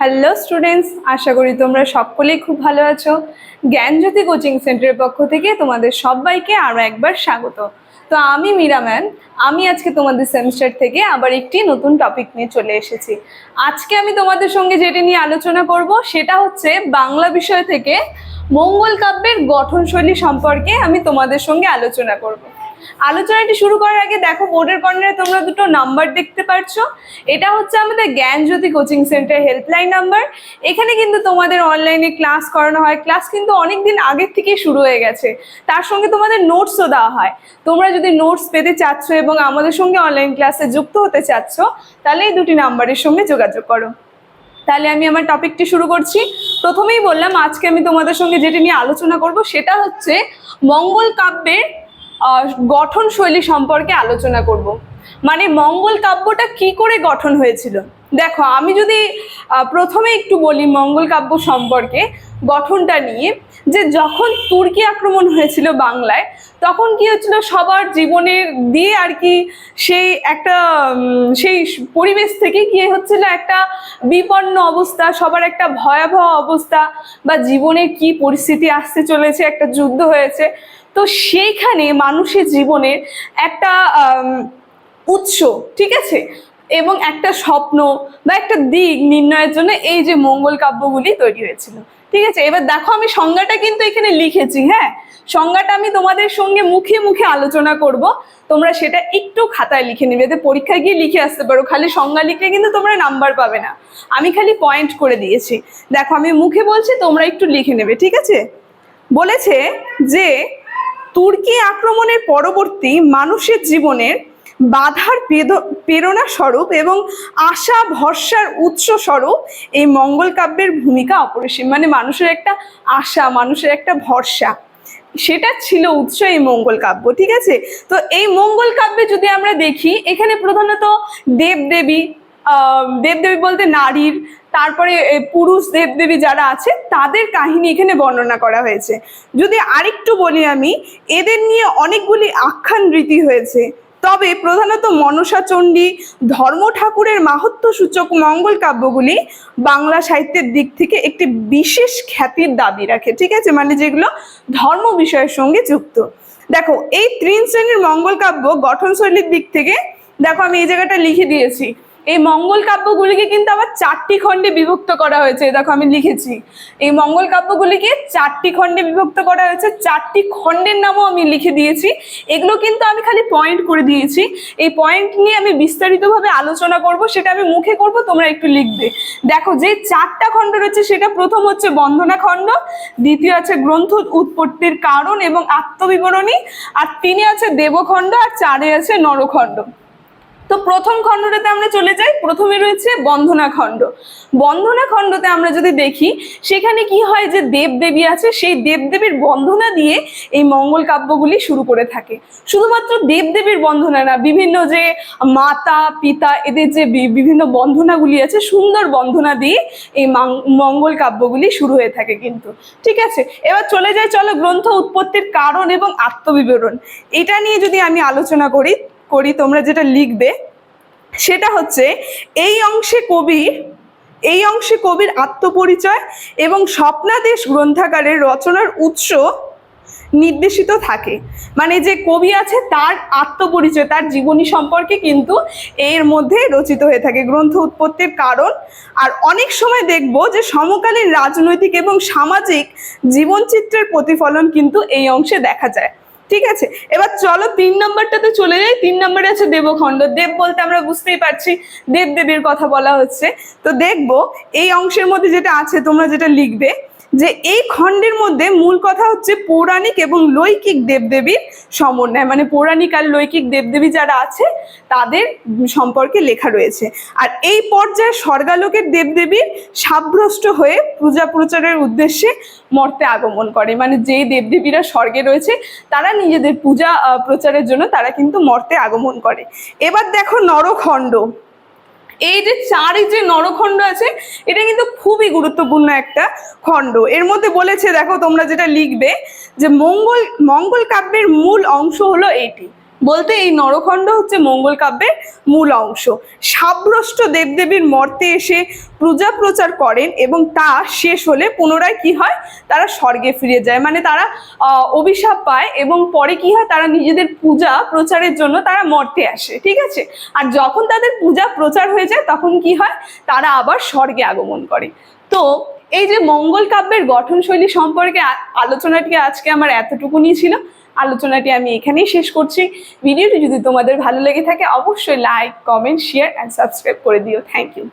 Hello students আশা করি তোমরা সকলেই খুব ভালো আছো। জ্ঞানজ্যোতি কোচিং সেন্টারের পক্ষ থেকে তোমাদের সবাইকে আরও একবার স্বাগত। তো আমি মীরা ম্যাম। আমি আজকে তোমাদের সেমিস্টার থেকে আবার একটি নতুন টপিক নিয়ে চলে এসেছি। আজকে আমি তোমাদের সঙ্গে যেটা নিয়ে আলোচনা করব, সেটা হচ্ছে বাংলা বিষয় থেকে মঙ্গল কাব্যের গঠনশৈলী সম্পর্কে আমি তোমাদের সঙ্গে আলোচনা করব। আলোচনাটি শুরু করার আগে দেখো বোর্ডের কর্নারে তোমরা দুটো নাম্বার দেখতে পাচ্ছো এটা হচ্ছে আমাদের Gyanjyoti coaching centre helpline number. এখানে কিন্তু তোমাদের অনলাইনে ক্লাস করানো হয়। ক্লাস কিন্তু অনেক দিন আগের থেকেই শুরু হয়ে গেছে। তার সঙ্গে তোমাদের নোটসও দেওয়া হয়। তোমরা যদি নোটস পেতে চাচ্ছ এবং আমাদের সঙ্গে অনলাইন ক্লাসে যুক্ত হতে চাচ্ছ, তাহলে এই দুটি নাম্বারের সঙ্গে যোগাযোগ করো। তাহলে আমি আমার টপিকটি শুরু করছি। প্রথমেই বললাম, আজকে আমি তোমাদের সঙ্গে যেটি নিয়ে আলোচনা করব, সেটা হচ্ছে মঙ্গল কাব্যের গঠন শৈলী সম্পর্কে আলোচনা করব। মানে মঙ্গল কাব্যটা কি করে গঠন হয়েছিল? দেখো, আমি যদি প্রথমে একটু বলি মঙ্গল কাব্য সম্পর্কে গঠনটা নিয়ে, যে যখন তুর্কি আক্রমণ হয়েছিল বাংলায়, তখন কি হচ্ছিল সবার জীবনের দিয়ে আর কি সেই একটা সেই পরিবেশ থেকে গিয়ে হচ্ছিল? একটা বিপন্ন অবস্থা, সবার একটা ভয়াবহ অবস্থা বা জীবনে কি পরিস্থিতি আসতে চলেছে, একটা যুদ্ধ হয়েছে। তো সেইখানে মানুষের জীবনের একটা উৎস, ঠিক আছে? এবং একটা স্বপ্ন বা একটা দিক নির্ণয়ের জন্য এই যে মঙ্গল কাব্যগুলি তৈরি হয়েছিল, ঠিক আছে? এবার দেখো আমি সংজ্ঞাটা কিন্তু এখানে লিখেছি হ্যাঁ? সংজ্ঞাটা আমি তোমাদের সঙ্গে মুখে মুখে আলোচনা করব, তোমরা সেটা একটু খাতায় লিখে নেবে, এতে পরীক্ষায় গিয়ে লিখে আসতে পারো। খালি সংজ্ঞা লিখলে কিন্তু তোমরা নাম্বার পাবে না। আমি খালি পয়েন্ট করে দিয়েছি। দেখো আমি মুখে বলছি, তোমরা একটু লিখে নেবে, ঠিক আছে? বলেছে যে তুর্কি আক্রমণের পরবর্তী মানুষের জীবনের বাধার প্রেরণা স্বরূপ এবং আশা, ভরসার উৎস স্বরূপ এই মঙ্গল কাব্যের ভূমিকা অপরিসীম। মানে মানুষের একটা আশা, মানুষের একটা ভরসা, সেটা ছিল উৎস এই মঙ্গল কাব্য, ঠিক আছে? তো এই মঙ্গল কাব্যে যদি আমরা দেখি, এখানে প্রধানত দেবদেবী দেবদেবী বলতে নারীর, তারপরে পুরুষ দেবদেবী যারা আছে, তাদের কাহিনী এখানে বর্ণনা করা হয়েছে। যদি আরেকটু বলি আমি, এদের নিয়ে অনেকগুলি আখ্যান রীতি হয়েছে। তবে প্রধানত মনসা চণ্ডী, ধর্ম ঠাকুরের মাহাত্ম্য সূচক মঙ্গল কাব্যগুলি বাংলা সাহিত্যের দিক থেকে একটি বিশেষ খ্যাতির দাবি রাখে, ঠিক আছে? মানে যেগুলো ধর্ম বিষয়ের সঙ্গে যুক্ত। দেখো, এই তিন শ্রেণির মঙ্গল কাব্য গঠনশৈলীর দিক থেকে, দেখো আমি এই জায়গাটা লিখে দিয়েছি। এই মঙ্গল কাব্যগুলিকে কিন্তু আবার চারটি খণ্ডে বিভক্ত করা হয়েছে। দেখো আমি লিখেছি। এই মঙ্গল কাব্যগুলিকে চারটি খণ্ডে বিভক্ত করা হয়েছে। চারটি খণ্ডের নামও আমি লিখে দিয়েছি। এগুলো কিন্তু আমি খালি পয়েন্ট করে দিয়েছি। এই পয়েন্ট নিয়ে আমি বিস্তারিতভাবে আলোচনা করব, সেটা আমি মুখে করব, তোমরা একটু লিখবে। দেখো, যে চারটা খণ্ড রয়েছে, সেটা প্রথম হচ্ছে বন্ধনা খণ্ড, দ্বিতীয় আছে গ্রন্থ উৎপত্তির কারণ এবং আত্মবিবরণী, আর তিনে আছে দেবখণ্ড, আর চারে আছে নরখণ্ড। তো প্রথম খণ্ডটাতে আমরা চলে যাই। প্রথমে রয়েছে বন্ধনা খণ্ড। বন্ধনা খণ্ডতে আমরা যদি দেখি, সেখানে কি হয় যে দেবদেবী আছে, সেই দেবদেবীর বন্ধনা দিয়ে এই মঙ্গল কাব্যগুলি শুরু করে থাকে। শুধুমাত্র দেবদেবীর বন্ধনা না, বিভিন্ন যে মাতা, পিতা, এদের যে বিভিন্ন বন্ধনাগুলি আছে, সুন্দর বন্ধনা দিয়ে এই মঙ্গল কাব্যগুলি শুরু হয়ে থাকে কিন্তু। ঠিক আছে? এবার চলে যায় চলো গ্রন্থ উৎপত্তির কারণ এবং আত্মবিবরণ। এটা নিয়ে যদি আমি আলোচনা করি করি, তোমরা যেটা লিখবে, সেটা হচ্ছে, এই অংশে কবির এই অংশে কবির আত্মপরিচয় এবং স্বপ্নাদেশ গ্রন্থাগারের রচনার উৎস নির্দেশিত থাকে। মানে যে কবি আছে, তার আত্মপরিচয়, তার জীবনী সম্পর্কে কিন্তু এর মধ্যে রচিত হয়ে থাকে। গ্রন্থ উৎপত্তির কারণ। আর অনেক সময় দেখব যে, সমকালীন রাজনৈতিক এবং সামাজিক জীবনচিত্রের প্রতিফলন কিন্তু এই অংশে দেখা যায়। ঠিক আছে? এবার চলো তিন নম্বরটাতে চলে যাই। তিন নম্বরে আছে দেবখণ্ড। দেব বলতে আমরা বুঝতেই পারছি দেব দেবীর কথা বলা হচ্ছে। তো দেখব এই অংশের মধ্যে যেটা আছে, তোমরা যেটা লিখবে যে এই খণ্ডের মধ্যে মূল কথা হচ্ছে পৌরাণিক এবং লৈকিক দেবদেবীর সমন্বয় মানে পৌরাণিক আর লৈকিক দেবদেবী যারা আছে, তাদের সম্পর্কে লেখা রয়েছে। আর এই পর্যায়ে স্বর্গালোকের দেবদেবীর সাব্রষ্ট হয়ে পূজা প্রচারের উদ্দেশ্যে মর্তে আগমন করে। মানে যেই দেবদেবীরা স্বর্গে রয়েছে, তারা নিজেদের পূজা প্রচারের জন্য তারা কিন্তু মর্তে আগমন করে। এবার দেখো নরখণ্ড। এই যে চারি যে নরখণ্ড আছে, এটা কিন্তু খুবই গুরুত্বপূর্ণ একটা খণ্ড। এর মধ্যে বলেছে, দেখো তোমরা যেটা লিখবে যে মঙ্গল মঙ্গল কাব্যের মূল অংশ হলো এইটি বলতে এই নরখণ্ড হচ্ছে মঙ্গল কাব্যের মূল অংশ। সাব্রষ্ট দেবদেবীর মর্তে এসে পূজা প্রচার করেন এবং তা শেষ হলে পুনরায় কি হয়? তারা স্বর্গে ফিরে যায়। মানে তারা অভিশাপ পায় এবং পরে কি হয়? তারা নিজেদের পূজা প্রচারের জন্য তারা মর্তে আসে। ঠিক আছে? আর যখন তাদের পূজা প্রচার হয়ে যায়, তখন কি হয়? তারা আবার স্বর্গে আগমন করে। তো এই যে মঙ্গল কাব্যের গঠনশৈলী সম্পর্কে আলোচনাটি আজকে আমার এতটুকুনি ছিল। আলোচনাটি আমি এখানেই শেষ করছি। ভিডিওটি যদি তোমাদের ভালো লেগে থাকে, অবশ্যই like comment share and subscribe করে দিও। Thank you